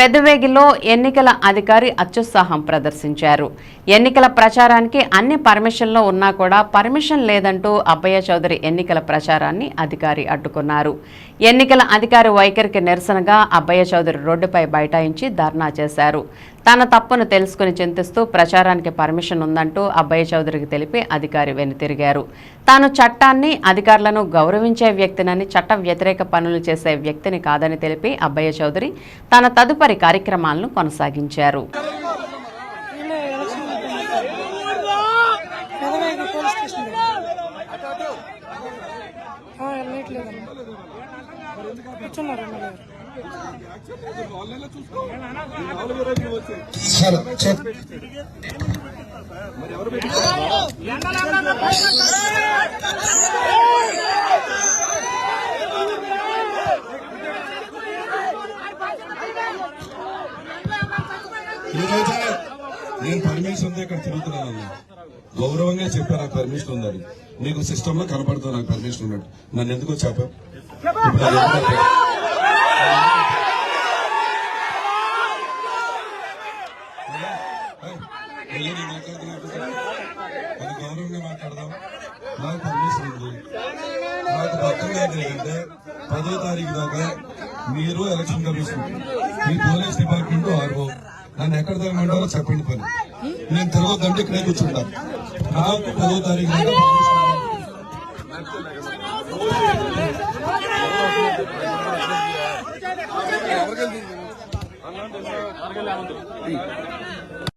పెద్దవేగిలో ఎన్నికల అధికారి అత్యుత్సాహం ప్రదర్శించారు. ఎన్నికల ప్రచారానికి అన్ని పర్మిషన్లు ఉన్నా కూడా పర్మిషన్ లేదంటూ అబ్బయ్య చౌదరి ఎన్నికల ప్రచారాన్ని అధికారి అడ్డుకున్నారు. ఎన్నికల అధికారి వైఖరికి నిరసనగా అబ్బయ్య చౌదరి రోడ్డుపై బైఠాయించి ధర్నా చేశారు. తన తప్పును తెలుసుకుని చింతిస్తూ ప్రచారానికి పర్మిషన్ ఉందంటూ అబ్బయ్య చౌదరికి తెలిపి అధికారి వెనుతిరిగారు. తాను చట్టాన్ని అధికారులను గౌరవించే వ్యక్తినని చట్ట వ్యతిరేక పనులు చేసే వ్యక్తిని కాదని తెలిపి అబ్బయ్య చౌదరి తన తదుపరి కార్యక్రమాలను కొనసాగించారు. పెదవేగి పోలీస్ నేను పర్మిషన్ ఉంటే ఇక్కడ తిరుగుతున్నాను గౌరవంగా చెప్పారు నాకు పర్మిషన్ ఉందని. మీకు సిస్టమ్లో కనపడుతుంది నాకు పర్మిషన్ ఉన్నట్టు. నన్ను ఎందుకో చెప్పా. అది ఎందుకు అది గౌరవంగా మాట్లాడదాం. నాకు పర్మిషన్ ఉంది. నాకు భక్తులు ఏంటంటే పదో తారీఖు దాకా మీరు ఎలక్షన్ కమిషన్ మీ పోలీస్ డిపార్ట్మెంట్ ఆర్ఓ నన్ను ఎక్కడ తగ్గమంటారో చెప్పండి పని. నేను తిరగొద్దంటే ఇక్కడే కూర్చుంటాను నాకు పదో తారీఖు దాకా permission